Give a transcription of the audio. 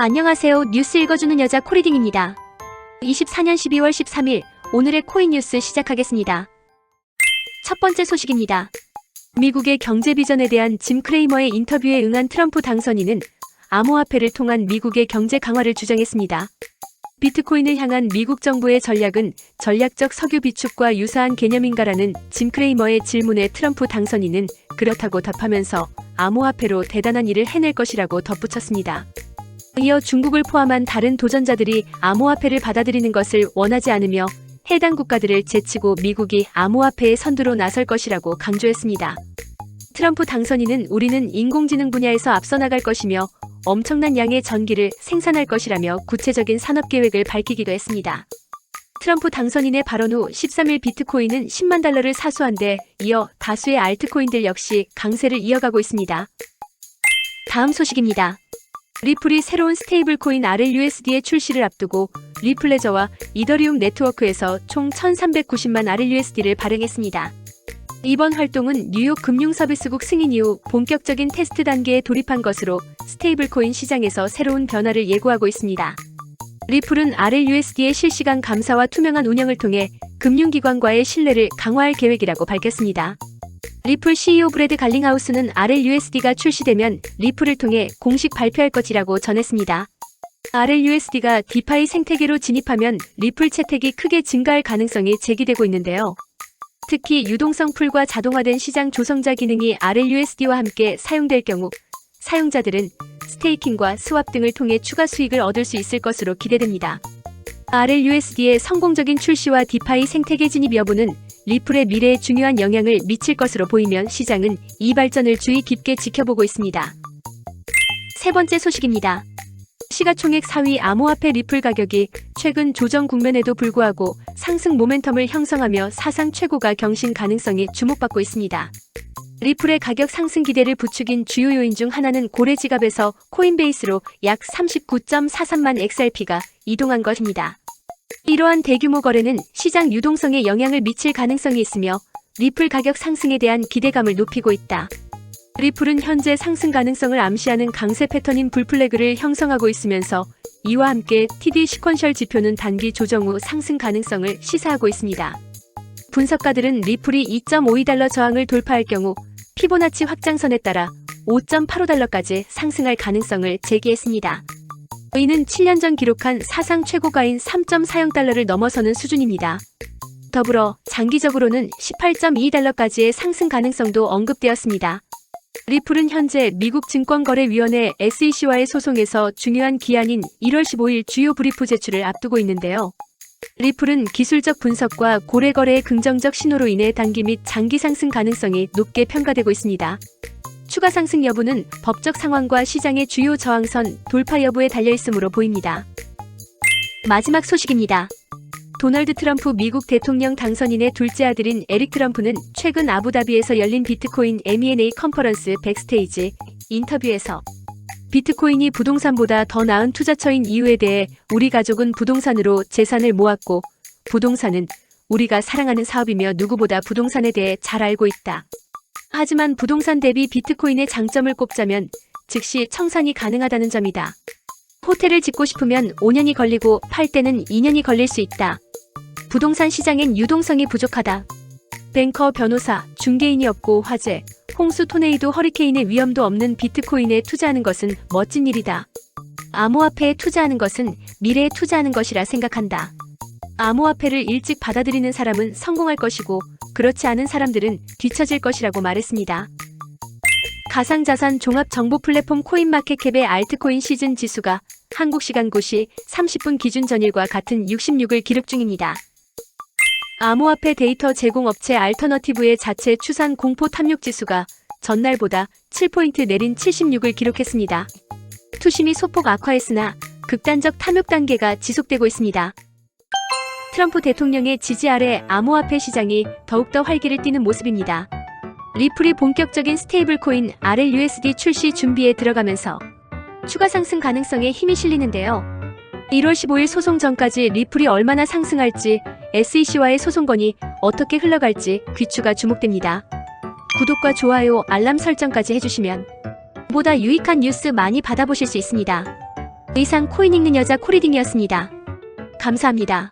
안녕하세요. 뉴스 읽어주는 여자 코리딩입니다. 24년 12월 13일 오늘의 코인 뉴스 시작하겠습니다. 첫 번째 소식입니다. 미국의 경제 비전에 대한 짐 크레이머의 인터뷰에 응한 트럼프 당선인은 암호화폐를 통한 미국의 경제 강화를 주장했습니다. 비트코인을 향한 미국 정부의 전략은 전략적 석유 비축과 유사한 개념인가라는 짐 크레이머의 질문에 트럼프 당선인은 그렇다고 답하면서 암호화폐로 대단한 일을 해낼 것이라고 덧붙였습니다. 이어 중국을 포함한 다른 도전자들이 암호화폐를 받아들이는 것을 원하지 않으며 해당 국가들을 제치고 미국이 암호화폐의 선두로 나설 것이라고 강조했습니다. 트럼프 당선인은 우리는 인공지능 분야에서 앞서 나갈 것이며 엄청난 양의 전기를 생산할 것이라며 구체적인 산업 계획을 밝히기도 했습니다. 트럼프 당선인의 발언 후 13일 비트코인은 10만 달러를 사수한 데 이어 다수의 알트코인들 역시 강세를 이어가고 있습니다. 다음 소식입니다. 리플이 새로운 스테이블 코인 RLUSD의 출시를 앞두고 리플레저와 이더리움 네트워크에서 총 1,390만 RLUSD를 발행했습니다. 이번 활동은 뉴욕 금융서비스국 승인 이후 본격적인 테스트 단계에 돌입한 것으로 스테이블 코인 시장에서 새로운 변화를 예고하고 있습니다. 리플은 RLUSD의 실시간 감사와 투명한 운영을 통해 금융기관과의 신뢰를 강화할 계획이라고 밝혔습니다. 리플 CEO 브래드 갈링하우스는 RLUSD가 출시되면 리플을 통해 공식 발표할 것이라고 전했습니다. RLUSD가 디파이 생태계로 진입하면 리플 채택이 크게 증가할 가능성이 제기되고 있는데요. 특히 유동성 풀과 자동화된 시장 조성자 기능이 RLUSD와 함께 사용될 경우 사용자들은 스테이킹과 스왑 등을 통해 추가 수익을 얻을 수 있을 것으로 기대됩니다. RLUSD의 성공적인 출시와 디파이 생태계 진입 여부는 리플의 미래에 중요한 영향을 미칠 것으로 보이면 시장은 이 발전을 주의 깊게 지켜보고 있습니다. 세 번째 소식입니다. 시가총액 4위 암호화폐 리플 가격이 최근 조정 국면에도 불구하고 상승 모멘텀을 형성하며 사상 최고가 경신 가능성이 주목받고 있습니다. 리플의 가격 상승 기대를 부추긴 주요 요인 중 하나는 고래 지갑에서 코인베이스로 약 39.43만 XRP가 이동한 것입니다. 이러한 대규모 거래는 시장 유동성에 영향을 미칠 가능성이 있으며 리플 가격 상승에 대한 기대감을 높이고 있다. 리플은 현재 상승 가능성을 암시하는 강세 패턴인 불플래그를 형성하고 있으면서 이와 함께 TD 시퀀셜 지표는 단기 조정 후 상승 가능성을 시사하고 있습니다. 분석가들은 리플이 2.52달러 저항을 돌파할 경우 피보나치 확장선에 따라 5.85달러까지 상승할 가능성을 제기했습니다. 이는 7년 전 기록한 사상 최고가인 3.40달러를 넘어서는 수준입니다. 더불어 장기적으로는 18.2달러까지의 상승 가능성도 언급되었습니다. 리플은 현재 미국 증권거래위원회 SEC와의 소송에서 중요한 기한인 1월 15일 주요 브리프 제출을 앞두고 있는데요. 리플은 기술적 분석과 고래 거래의 긍정적 신호로 인해 단기 및 장기 상승 가능성이 높게 평가되고 있습니다. 추가 상승 여부는 법적 상황과 시장의 주요 저항선 돌파 여부에 달려 있으므로 보입니다. 마지막 소식입니다. 도널드 트럼프 미국 대통령 당선인의 둘째 아들인 에릭 트럼프는 최근 아부다비에서 열린 비트코인 M&A 컨퍼런스 백스테이지 인터뷰에서 비트코인이 부동산보다 더 나은 투자처인 이유에 대해 우리 가족은 부동산으로 재산을 모았고 부동산은 우리가 사랑하는 사업이며 누구보다 부동산에 대해 잘 알고 있다. 하지만 부동산 대비 비트코인의 장점을 꼽자면 즉시 청산이 가능하다는 점이다. 호텔을 짓고 싶으면 5년이 걸리고 팔 때는 2년이 걸릴 수 있다. 부동산 시장엔 유동성이 부족하다. 뱅커, 변호사, 중개인이 없고 화재, 홍수, 토네이도, 허리케인의 위험도 없는 비트코인에 투자하는 것은 멋진 일이다. 암호화폐에 투자하는 것은 미래에 투자하는 것이라 생각한다. 암호화폐를 일찍 받아들이는 사람은 성공할 것이고 그렇지 않은 사람들은 뒤처질 것이라고 말했습니다. 가상자산 종합 정보 플랫폼 코인마켓캡의 알트코인 시즌 지수가 한국 시간 9시 30분 기준 전일과 같은 66을 기록 중입니다. 암호화폐 데이터 제공업체 알터너티브의 자체 추산 공포 탐욕 지수가 전날보다 7포인트 내린 76을 기록했습니다. 투심이 소폭 악화했으나 극단적 탐욕 단계가 지속되고 있습니다. 트럼프 대통령의 지지 아래 암호화폐 시장이 더욱더 활기를 띠는 모습입니다. 리플이 본격적인 스테이블 코인 RLUSD 출시 준비에 들어가면서 추가 상승 가능성에 힘이 실리는데요. 1월 15일 소송 전까지 리플이 얼마나 상승할지 SEC와의 소송건이 어떻게 흘러갈지 귀추가 주목됩니다. 구독과 좋아요, 알람 설정까지 해주시면 보다 유익한 뉴스 많이 받아보실 수 있습니다. 이상 코인 읽는 여자 코리딩이었습니다. 감사합니다.